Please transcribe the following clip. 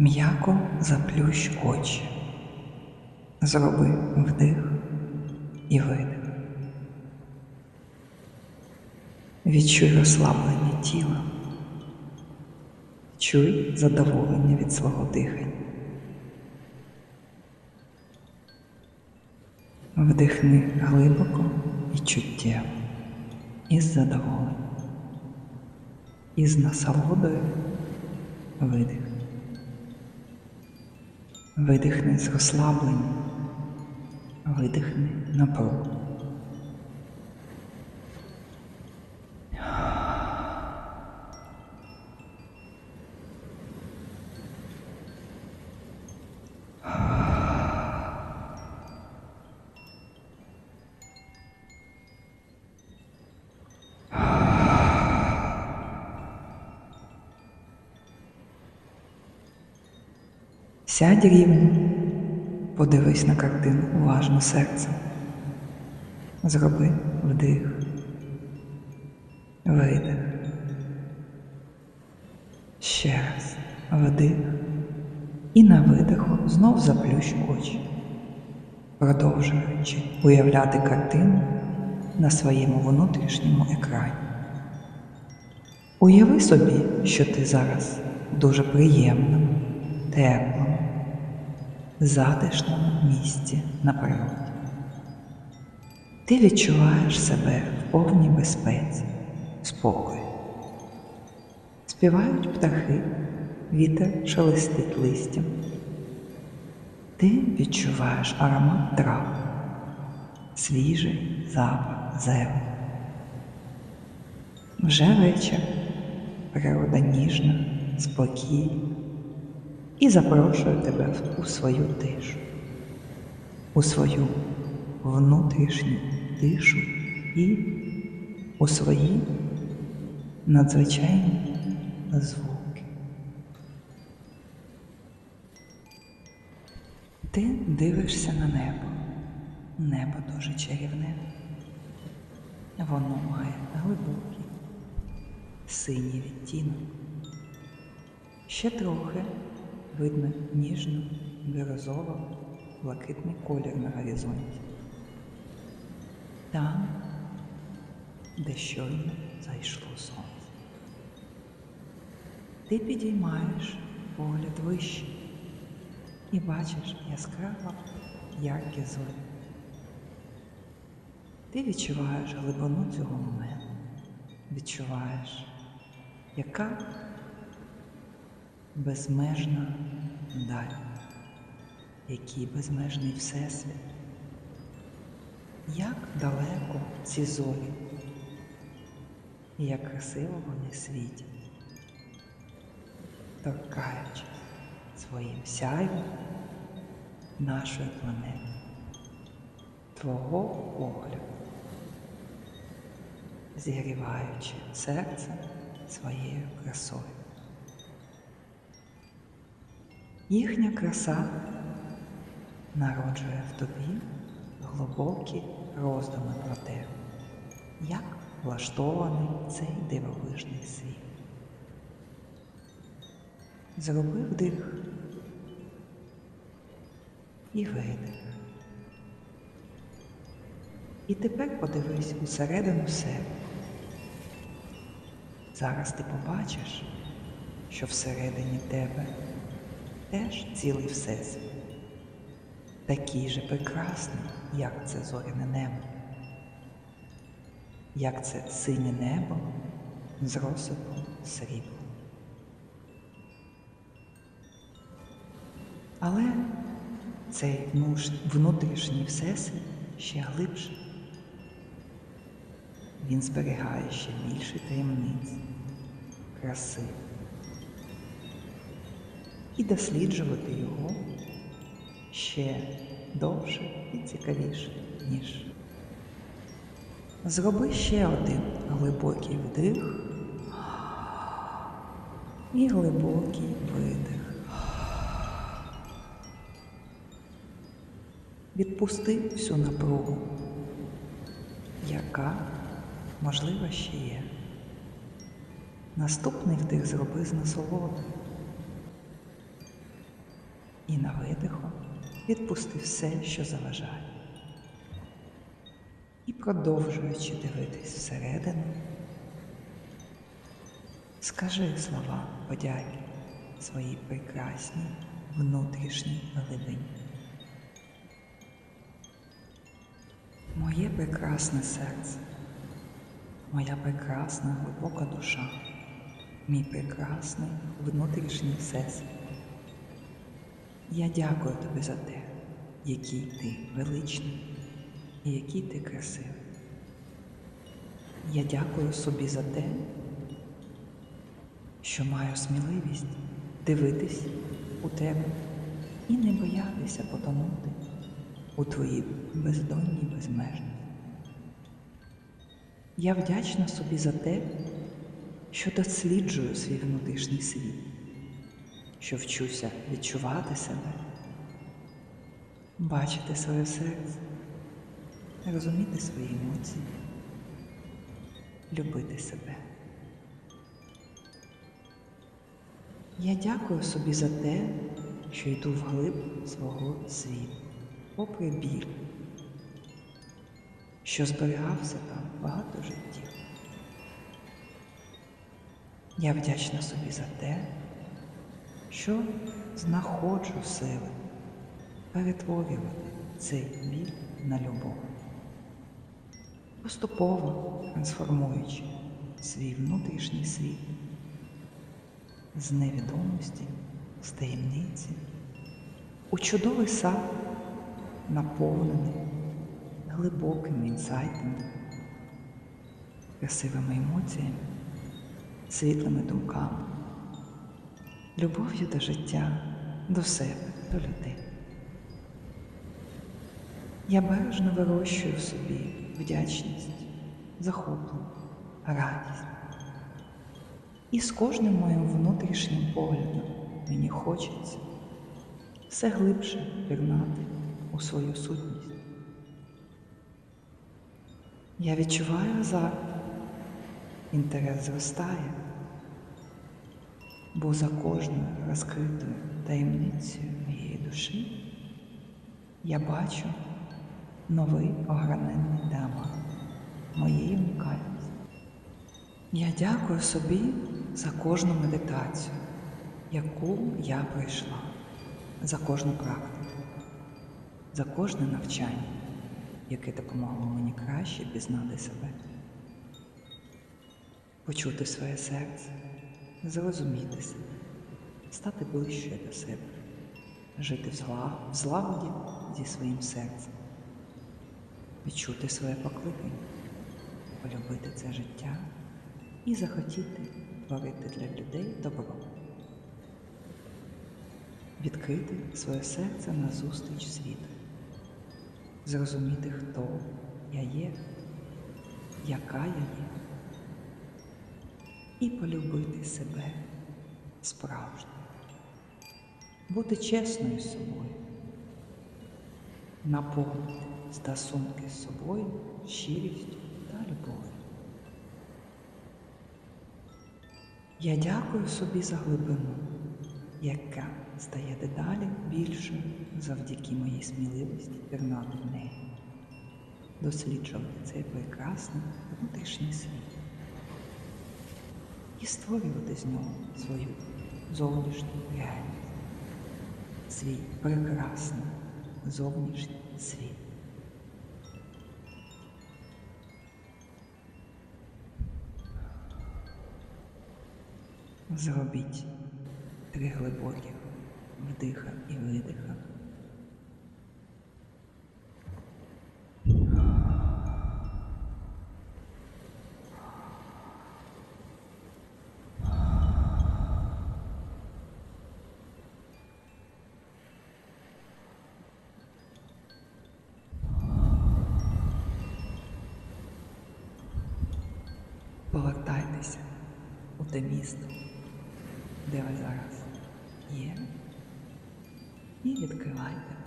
М'яко заплющ очі. Зроби вдих і видих. Відчуй розслаблення тіла. Чуй задоволення від свого дихання. Вдихни глибоко і чуттєво, із задоволенням, із насолодою видих. Видихни з розслаблення, видихни напругу. Сядь рівно, подивись на картину уважно серцем. Зроби вдих, видих. Ще раз вдих. І на видиху знов заплющ очі, продовжуючи уявляти картину на своєму внутрішньому екрані. Уяви собі, що ти зараз дуже приємному, теплому, затишному місці на природі. Ти відчуваєш себе в повній безпеці, спокою. Співають птахи, вітер шелестить листям. Ти відчуваєш аромат трав, свіжий запах зелені. Вже вечір, природа ніжна, спокійна і запрошую тебе у свою тишу, у свою внутрішню тишу і у свої надзвичайні звуки. Ти дивишся на небо. Небо дуже чарівне. Воно має глибокий, синій відтінок. Ще трохи видно ніжно бірозово блакитний колір на горизонті. Там, де щойно зайшло сонце. Ти підіймаєш погляд вище і бачиш яскраво яркі зорі. Ти відчуваєш глибину цього моменту, відчуваєш, яка безмежна даль, який безмежний всесвіт. Як далеко ці зорі, як красиво вони світять, торкаючи своїм сяйвом нашої планети, твого погляду, зігріваючи серце своєю красою. Їхня краса народжує в тобі глибокі роздуми про те, як влаштований цей дивовижний світ. Зроби вдих і видих. І тепер подивись усередину себе. Зараз ти побачиш, що всередині тебе теж цілий всесвіт, такий же прекрасний, як це зоряне небо, як це синє небо з розсипом срібла. Але цей внутрішній всесвіт ще глибший. Він зберігає ще більше таємниць, краси. І досліджувати його ще довше і цікавіше, ніж. Зроби ще один глибокий вдих і глибокий видих. Відпусти всю напругу, яка, можливо, ще є. Наступний вдих зроби з насолодою. І на видиху відпусти все, що заважає. І продовжуючи дивитись всередину, скажи слова подяки своїй прекрасній внутрішній глибині. Моє прекрасне серце, моя прекрасна глибока душа, мій прекрасний внутрішній всесвіт. Я дякую тобі за те, який ти величний і який ти красивий. Я дякую собі за те, що маю сміливість дивитись у тебе і не боятися потонути у твоїй бездонній безмежності. Я вдячна собі за те, що досліджую свій внутрішній світ, що вчуся відчувати себе, бачити своє серце, розуміти свої емоції, любити себе. Я дякую собі за те, що йду вглиб свого світу, попри біль, що зберігався там багато життів. Я вдячна собі за те, що знаходжу сили перетворювати цей біль на любов, поступово трансформуючи свій внутрішній світ з невідомості, з таємниці, у чудовий сад, наповнений глибокими інсайтами, красивими емоціями, світлими думками, любов'ю до життя, до себе, до людей. Я бережно вирощую в собі вдячність, захоплення, радість. І з кожним моїм внутрішнім поглядом мені хочеться все глибше пірнати у свою сутність. Я відчуваю азарт, інтерес зростає, бо за кожною розкритою таємницею моєї душі я бачу новий ограненний діамант моєї унікальності. Я дякую собі за кожну медитацію, яку я пройшла, за кожну практику, за кожне навчання, яке допомогло мені краще пізнати себе, почути своє серце, зрозуміти себе, стати ближче до себе, жити в злагоді зі своїм серцем, відчути своє покликання, полюбити це життя і захотіти творити для людей добро. Відкрити своє серце на зустріч світу, зрозуміти, хто я є, яка я є, і полюбити себе справжньо, бути чесною з собою, наповнити стосунки з собою щирістю та любов'ю. Я дякую собі за глибину, яка стає дедалі більшою завдяки моїй сміливості пірнати в неї, досліджувати цей прекрасний внутрішній світ і створювати з нього свою зовнішню реальність, свій прекрасний зовнішній світ. Зробіть три глибоких вдиха і видиха. Повертайтеся у те місто, де ви зараз? Є, і відкривайте